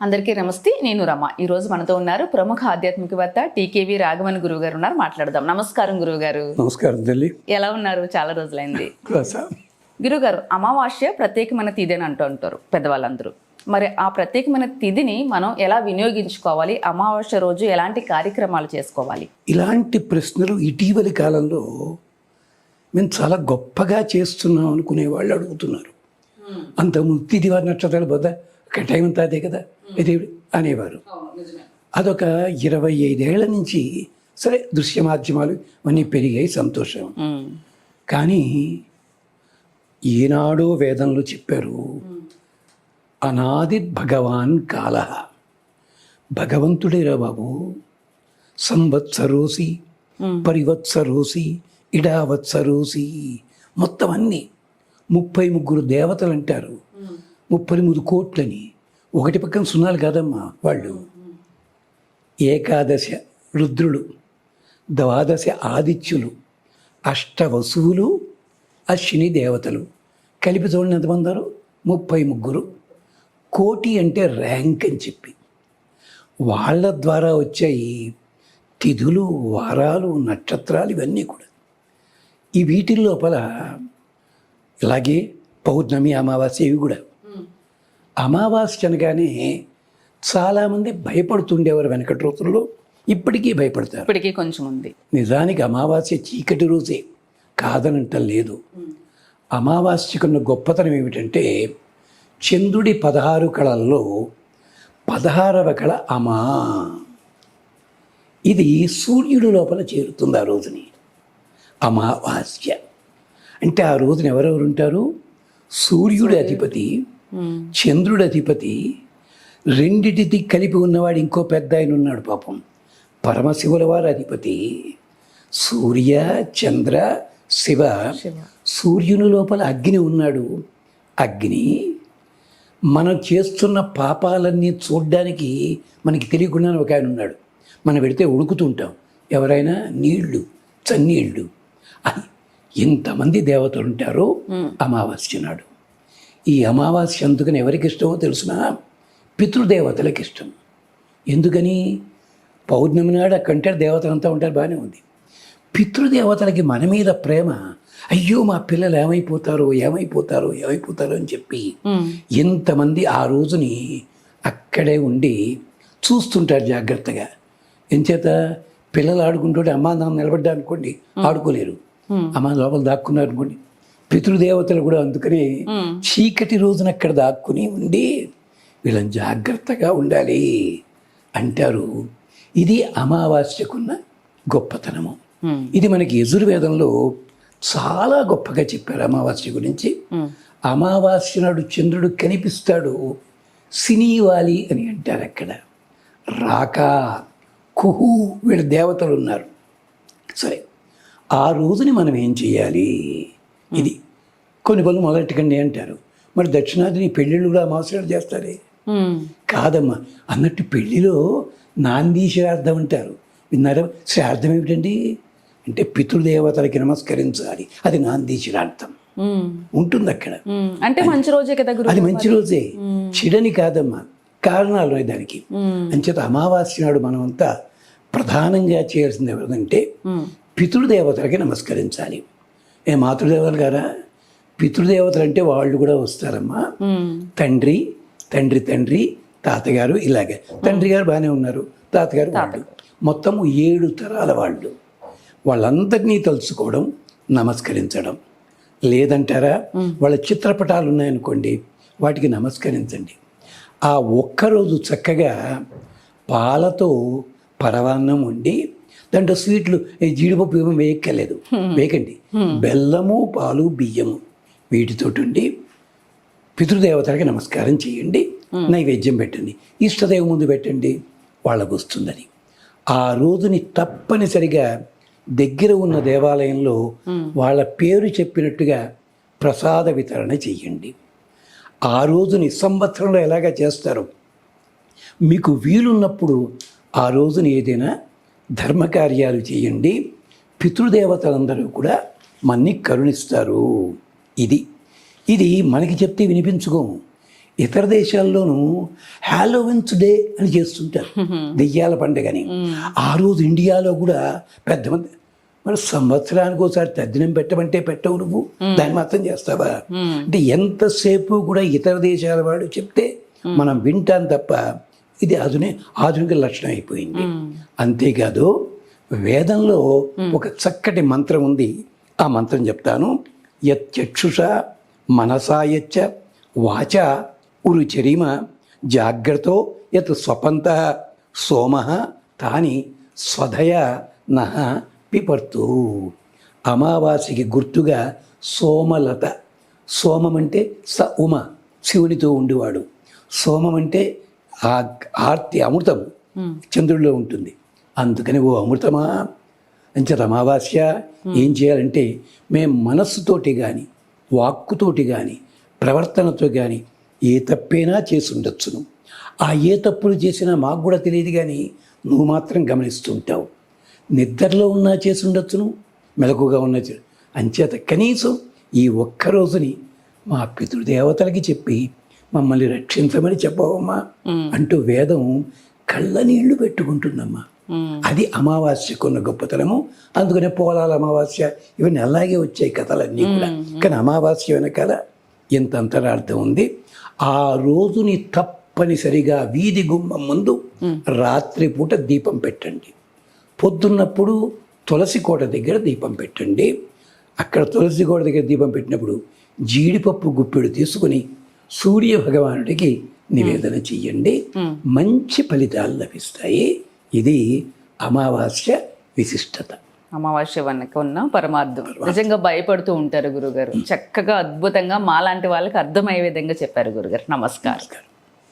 అందరికీ నమస్తే నేను రమ. ఈ రోజు మనతో ఉన్నారు ప్రముఖ ఆధ్యాత్మికవేత్త టీకేవి రాఘవన్ గురువు గారు ఉన్నారు. మాట్లాడదాం. నమస్కారం గురువు గారు నమస్కారం తల్లి ఎలా ఉన్నారు? చాలా రోజులైంది. కులాసా గురుగారు అమావాస్య ప్రత్యేకమైన తిథి అని అంటూ ఉంటారు పెద్దవాళ్ళందరూ. మరి ఆ ప్రత్యేకమైన తిథిని మనం ఎలా వినియోగించుకోవాలి? అమావాస్య రోజు ఎలాంటి కార్యక్రమాలు చేసుకోవాలి? ఇలాంటి ప్రశ్నలు ఇటీవలి కాలంలో మేము చాలా గొప్పగా చేస్తున్నాం అనుకునే వాళ్ళు అడుగుతున్నారు. అంతకుముందు తిదివారి నక్షత్రాలు పోదా ఒక టైం అంతా అదే కదా. ఇది అనేవారు. అదొక ఇరవై ఐదేళ్ళ నుంచి సరే దృశ్య మాధ్యమాలు ఇవన్నీ పెరిగాయి సంతోషం. కానీ ఈనాడో వేదంలో చెప్పారు అనాది భగవాన్ కాల. భగవంతుడేరా బాబు. సంవత్సరోసి పరివత్సరోసి ఇడావత్సరోసి మొత్తం అన్ని ముప్పై ముగ్గురు దేవతలు అంటారు. ముప్పై మూడు కోట్లని. ఒకటి పక్కన సున్నాలు కాదమ్మా వాళ్ళు. ఏకాదశ రుద్రులు ద్వాదశ ఆదిత్యులు అష్టవసువులు అశ్విని దేవతలు. కలిపి చూడండి ఎంతమంది ముప్పై ముగ్గురు. కోటి అంటే ర్యాంక్ అని చెప్పి. వాళ్ళ ద్వారా వచ్చాయి తిథులు వారాలు నక్షత్రాలు ఇవన్నీ కూడా. ఈ వీటి లోపల ఇలాగే పౌర్ణమి అమావాస్య ఇవి కూడా. అమావాస్య అనగానే చాలామంది భయపడుతుండేవారు వెనకటి రోజుల్లో. ఇప్పటికీ భయపడతారు. ఇప్పటికీ కొంచెం ఉంది. నిజానికి అమావాస్య చీకటి రోజే. కాదనంట లేదు. అమావాస్యకున్న గొప్పతనం ఏమిటంటే చంద్రుడి పదహారు కళల్లో పదహారవ కళ అమా. ఇది సూర్యుడు లోపల చేరుతుంది ఆ రోజుని. అమావాస్య. అంటే ఆ రోజున ఎవరెవరు ఉంటారు? సూర్యుడి అధిపతి చంద్రుడి అధిపతి రెండిటిది కలిపి ఉన్నవాడు ఇంకో పెద్ద ఆయన ఉన్నాడు పాపం. పరమశివుల వారి అధిపతి. సూర్య చంద్ర శివ. సూర్యుని లోపల అగ్ని ఉన్నాడు. అగ్ని మనం చేస్తున్న పాపాలన్నీ చూడ్డానికి మనకి తెలియకుండానే ఒక ఆయన ఉన్నాడు. మనం పెడితే ఉడుకుతుంటాం ఎవరైనా నీళ్ళు చన్నీళ్ళు అని ఎంతమంది దేవతలు ఉంటారో అమావాస్య నాడు. ఈ అమావాస్య అందుకని ఎవరికి ఇష్టమో తెలుసిన? పితృదేవతలకు ఇష్టం. ఎందుకని? పౌర్ణమి నాడు అక్కడంటే దేవతలంతా ఉంటారు బాగానే ఉంది. పితృదేవతలకి మన మీద ప్రేమ అయ్యో మా పిల్లలు ఏమైపోతారో ఏమైపోతారో ఏమైపోతారో అని చెప్పి ఎంతమంది ఆ రోజుని అక్కడే ఉండి చూస్తుంటారు జాగ్రత్తగా. ఎంచేత పిల్లలు ఆడుకుంటుంటే అమ్మా నాన్న నిలబడ్డా అనుకోండి ఆడుకోలేరు. అమ్మ లోపల దాక్కున్నారు అనుకోండి పితృదేవతలు కూడా అందుకని చీకటి రోజున అక్కడ దాక్కుని ఉండి వీళ్ళని జాగ్రత్తగా ఉండాలి అంటారు. ఇది అమావాస్యకున్న గొప్పతనము. ఇది మనకి యజుర్వేదంలో చాలా గొప్పగా చెప్పారు అమావాస్య గురించి. అమావాస్య నాడు చంద్రుడు కనిపిస్తాడు సినీవాలి అని అంటారు అక్కడ. రాక కుహు వీళ్ళ దేవతలు ఉన్నారు. సరే ఆ రోజుని మనం ఏం చేయాలి? ఇది. కొన్ని పనులు మొదలెట్టకండి అంటారు. మరి దక్షిణాదిని పెళ్ళిళ్ళు కూడా నాడు చేస్తారే? ఉమ్, కాదమ్మా అన్నట్టు పెళ్ళిలో నాంది శ్రాద్ధం అంటారు. విన్నారా? శ్రాద్ధం ఏమిటండి? అంటే పితృదేవతలకి నమస్కరించాలి. అది నాంది శ్రాద్ధం. ఉమ్, ఉంటుంది అక్కడ. అంటే మంచి రోజే కదా అది మంచి రోజే. చెడని కాదమ్మా కారణాలు దానికి. అంచేత అమావాస్య నాడు మనమంతా ప్రధానంగా చేయాల్సింది ఎవరిదంటే ఉమ్, పితృదేవతలకి నమస్కరించాలి. ఏ మాతృదేవతలు గారా? పితృదేవతలు అంటే వాళ్ళు కూడా వస్తారమ్మా. తండ్రి తండ్రి తండ్రి తాతగారు ఇలాగే. తండ్రి గారు బాగానే ఉన్నారు తాతగారు వాళ్ళు. మొత్తం ఏడు తరాల వాళ్ళు. వాళ్ళందరినీ తలుచుకోవడం నమస్కరించడం. లేదంటారా? వాళ్ళ చిత్రపటాలు ఉన్నాయనుకోండి వాటికి నమస్కరించండి. ఆ ఒక్కరోజు చక్కగా పాలతో పరవాన్నం వండి దాంట్లో స్వీట్లు జీడిపప్పు ఏమో వేయక్కర్లేదు. వేయకండి. బెల్లము పాలు బియ్యము వీటితోటి ఉండి పితృదేవతలకి నమస్కారం చేయండి. నైవేద్యం పెట్టండి. ఇష్టదేవం ముందు పెట్టండి. వాళ్ళకు వస్తుందని. ఆ రోజుని తప్పనిసరిగా దగ్గర ఉన్న దేవాలయంలో వాళ్ళ పేరు చెప్పినట్టుగా ప్రసాద వితరణ చెయ్యండి ఆ రోజుని సంవత్సరంలో ఎలాగా చేస్తారు? మీకు వీలున్నప్పుడు ఆ రోజున ఏదైనా ధర్మకార్యాలు చేయండి. పితృదేవతలందరూ కూడా మన్ని కరుణిస్తారు. ఇది ఇది మనకి చెప్తే వినిపించుకోము ఇతర దేశాల్లోనూ హాలోవిన్స్ డే అని చేస్తుంటారు. దెయ్యాల పండుగని. ఆ రోజు ఇండియాలో కూడా పెద్ద మంది మరి సంవత్సరానికి ఒకసారి తద్దినం పెట్టమంటే పెట్టవు నువ్వు. దాన్ని మాత్రం చేస్తావా? అంటే ఎంతసేపు కూడా ఇతర దేశాల వాడు చెప్తే మనం వింటాం తప్ప ఇది ఆధుని ఆధునిక లక్షణం అయిపోయింది. అంతేకాదు వేదంలో ఒక చక్కటి మంత్రం ఉంది. ఆ మంత్రం చెప్తాను. యచ్చక్షుష మనసాయచ్చ వాచ ఉరుచరిమ జాగ్రత్త యత్ స్వపంత సోమ తాని స్వధయ నహ పిపర్తు. అమావాస్యకి గుర్తుగా సోమలత సోమం అంటే స ఉమ శివునితో ఉండేవాడు. సోమం అంటే ఆ ఆర్తి అమృతం చంద్రుడిలో ఉంటుంది. అందుకని ఓ అమృతమా? అంచేత అమావాస్య ఏం చేయాలంటే మేము మనస్సుతోటి కానీ వాక్కుతోటి కానీ ప్రవర్తనతో కానీ ఏ తప్పైనా చేసి ఉండొచ్చును. ఆ ఏ తప్పులు చేసినా మాకు కూడా తెలియదు కానీ నువ్వు మాత్రం గమనిస్తుంటావు నిద్రలో ఉన్నా చేసి ఉండొచ్చును మెలకుగా ఉన్న అంచేత కనీసం ఈ ఒక్క రోజుని మా పితృదేవతలకి చెప్పి మమ్మల్ని రక్షించమని చెప్పవమ్మా అంటూ వేదం కళ్ళ నీళ్ళు పెట్టుకుంటుందమ్మా అది అమావాస్యకున్న గొప్పతనము. అందుకనే పోలాల అమావాస్య ఇవన్నీ అలాగే వచ్చాయి కథలన్నీ కూడా. కానీ అమావాస్య వెనకాల ఇంత అంతరార్థం ఉంది. ఆ రోజుని తప్పనిసరిగా వీధి గుమ్మం ముందు రాత్రిపూట దీపం పెట్టండి. పొద్దున్నప్పుడు తులసి కోట దగ్గర దీపం పెట్టండి. అక్కడ తులసి కోట దగ్గర దీపం పెట్టినప్పుడు జీడిపప్పు గుప్పెడు తీసుకుని సూర్య భగవానుడికి నివేదన చెయ్యండి. మంచి ఫలితాలు లభిస్తాయి. ఇది అమావాస్య విశిష్టత. అమావాస్య వెనక ఉన్న పరమార్థం. నిజంగా భయపడుతూ ఉంటారు గురుగారు. చక్కగా అద్భుతంగా మాలాంటి వాళ్ళకి అర్థమయ్యే విధంగా చెప్పారు గురుగారు. నమస్కారం.